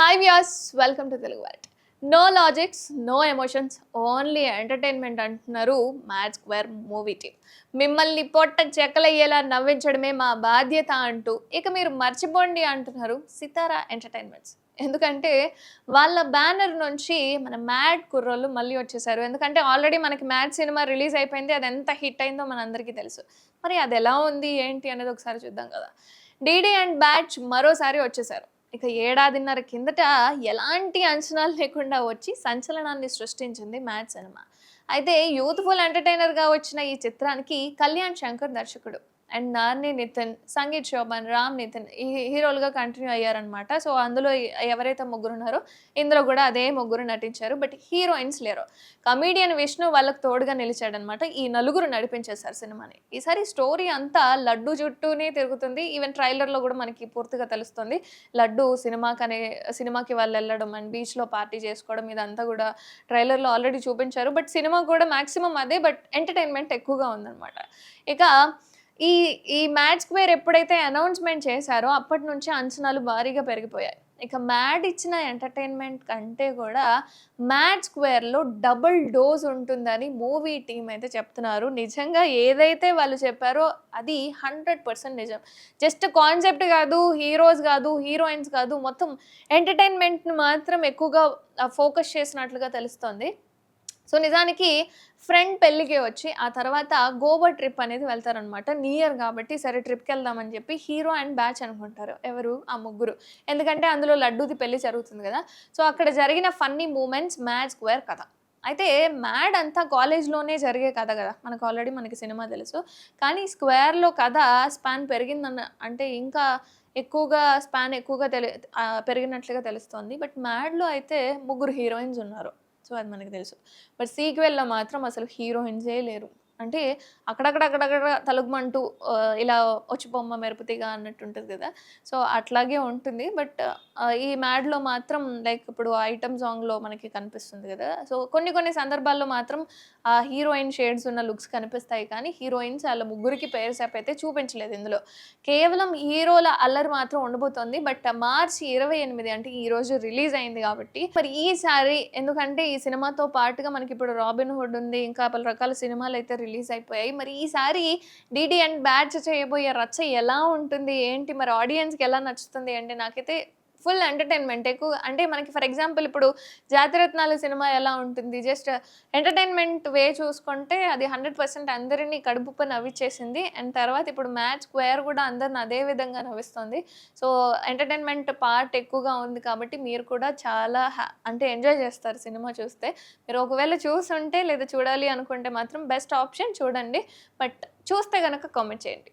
Hi Vyas welcome to Telugu what no logics no emotions only entertainment అంటున్నారు Mad Square movie team మిమ్మల్ని పొట్ట చెక్కలయ్యేలా నవ్వించడమే మా బాధ్యత అంటూ ఇక మీరు మర్చిపోండి అంటున్నారు సితారా ఎంటర్టైన్మెంట్స్ ఎందుకంటే వాళ్ళ బ్యానర్ నుంచి మన మ్యాడ్ కుర్రోళ్ళు మళ్ళీ వచ్చేసారు. ఎందుకంటే ఆల్రెడీ మనకి మ్యాడ్ సినిమా రిలీజ్ అయిపోయింది. అది ఎంత హిట్ అయిందో మనందరికీ తెలుసు. మరి అది ఎలా ఉంది ఏంటి అనేది ఒకసారి చూద్దాం కదా. డీడీ అండ్ బ్యాచ్ మరోసారి వచ్చేసారు. ఇక ఏడాదిన్నర కిందట ఎలాంటి అంచనాలు లేకుండా వచ్చి సంచలనాన్ని సృష్టించింది మ్యాచ్ సినిమా. అయితే యూత్ఫుల్ ఎంటర్టైనర్గా వచ్చిన ఈ చిత్రానికి కళ్యాణ్ శంకర్ దర్శకుడు. అండ్ నార్ని నితిన్ సంగీత్ శోభన్ రామ్ నితిన్ ఈ హీరోలుగా కంటిన్యూ అయ్యారనమాట సో అందులో ఎవరైతే ముగ్గురు ఉన్నారో ఇందులో కూడా అదే ముగ్గురు నటించారు. బట్ హీరోయిన్స్ లేరు. కమీడియన్ విష్ణు వాళ్ళకు తోడుగా నిలిచాడనమాట ఈ నలుగురు నడిపించేశారు సినిమాని. ఈసారి స్టోరీ అంతా లడ్డు చుట్టూనే తిరుగుతుంది. ఈవెన్ ట్రైలర్లో కూడా మనకి పూర్తిగా తెలుస్తుంది. లడ్డు సినిమాకి అనే సినిమాకి వాళ్ళు వెళ్ళడం అండ్ బీచ్లో పార్టీ చేసుకోవడం ఇదంతా కూడా ట్రైలర్లో ఆల్రెడీ చూపించారు. బట్ సినిమా కూడా మ్యాక్సిమం అదే బట్ ఎంటర్టైన్మెంట్ ఎక్కువగా ఉందన్నమాట. ఇక ఈ ఈ మ్యాచ్ స్క్వేర్ ఎప్పుడైతే అనౌన్స్మెంట్ చేశారో అప్పటి నుంచి అంచనాలు భారీగా పెరిగిపోయాయి. ఇక మ్యాడ్ ఇచ్చిన ఎంటర్టైన్మెంట్ కంటే కూడా మ్యాచ్ స్క్వేర్లో డబుల్ డోస్ ఉంటుందని మూవీ టీం అయితే చెప్తున్నారు. నిజంగా ఏదైతే వాళ్ళు చెప్పారో అది హండ్రెడ్ పర్సెంట్ నిజం. జస్ట్ కాన్సెప్ట్ కాదు హీరోస్ కాదు హీరోయిన్స్ కాదు మొత్తం ఎంటర్టైన్మెంట్ని మాత్రం ఎక్కువగా ఫోకస్ చేసినట్లుగా తెలుస్తోంది. సో నిజానికి ఫ్రెండ్ పెళ్ళికి వచ్చి ఆ తర్వాత గోవా ట్రిప్ అనేది వెళ్తారనమాట నియర్ కాబట్టి సరే ట్రిప్కి వెళ్దామని చెప్పి హీరో అండ్ బ్యాచ్ అనుకుంటారు. ఎవరు? ఆ ముగ్గురు. ఎందుకంటే అందులో లడ్డూది పెళ్ళి జరుగుతుంది కదా. సో అక్కడ జరిగిన ఫన్నీ మూమెంట్స్ మ్యాచ్ స్క్వేర్ కథ. అయితే మ్యాడ్ అంతా కాలేజ్లోనే జరిగే కథ కదా. మనకు ఆల్రెడీ మనకి సినిమా తెలుసు. కానీ స్క్వేర్లో కథ స్పాన్ పెరిగిందన్న అంటే ఇంకా ఎక్కువగా స్పాన్ ఎక్కువగా తెలి పెరిగినట్లుగా తెలుస్తోంది. బట్ మ్యాడ్లో అయితే ముగ్గురు హీరోయిన్స్ ఉన్నారు. సో అది మనకు తెలుసు. బట్ సీక్వెల్లో మాత్రం అసలు హీరోయిన్సే లేరు. అంటే అక్కడక్కడ అక్కడక్కడ తలుగుమంటూ ఇలా వచ్చి బొమ్మ మెరుపుతిగా అన్నట్టు ఉంటుంది కదా. సో అట్లాగే ఉంటుంది. బట్ ఈ మ్యాడ్లో మాత్రం లైక్ ఇప్పుడు ఐటమ్ సాంగ్లో మనకి కనిపిస్తుంది కదా. సో కొన్ని కొన్ని సందర్భాల్లో మాత్రం ఆ హీరోయిన్ షేడ్స్ ఉన్న లుక్స్ కనిపిస్తాయి. కానీ హీరోయిన్స్ వాళ్ళ ముగ్గురికి పేరు సేపు అయితే చూపించలేదు ఇందులో. కేవలం హీరోల అల్లరి మాత్రం ఉండబోతోంది. బట్ మార్చి ఇరవై ఎనిమిది అంటే ఈ రోజు రిలీజ్ అయింది కాబట్టి. మరి ఈసారి ఎందుకంటే ఈ సినిమాతో పాటుగా మనకి ఇప్పుడు రాబిన్ హుడ్ ఉంది. ఇంకా పలు రకాల సినిమాలు అయితే రిలీజ్ అయిపోయాయి. మరి ఈసారి డీడీ అండ్ బ్యాచ్ చేయబోయే రచ్చ ఎలా ఉంటుంది? ఏంటి? మరి ఆడియన్స్కి ఎలా నచ్చుతుంది? అంటే నాకైతే ఫుల్ ఎంటర్టైన్మెంట్. ఎక్కువ అంటే మనకి ఫర్ ఎగ్జాంపుల్ ఇప్పుడు జాతిరత్నాలు సినిమా ఎలా ఉంటుంది? జస్ట్ ఎంటర్టైన్మెంట్ వే చూసుకుంటే అది హండ్రెడ్ పర్సెంట్ అందరినీ కడుపుపై నవ్విచ్చేసింది. అండ్ తర్వాత ఇప్పుడు మ్యాచ్ స్క్వేర్ కూడా అందరిని అదే విధంగా నవ్విస్తుంది. సో ఎంటర్టైన్మెంట్ పార్ట్ ఎక్కువగా ఉంది కాబట్టి మీరు కూడా చాలా హ్యా- అంటే ఎంజాయ్ చేస్తారు సినిమా చూస్తే. మీరు ఒకవేళ చూసుంటే లేదా చూడాలి అనుకుంటే మాత్రం బెస్ట్ ఆప్షన్ చూడండి. బట్ చూస్తే కనుక కామెంట్ చేయండి.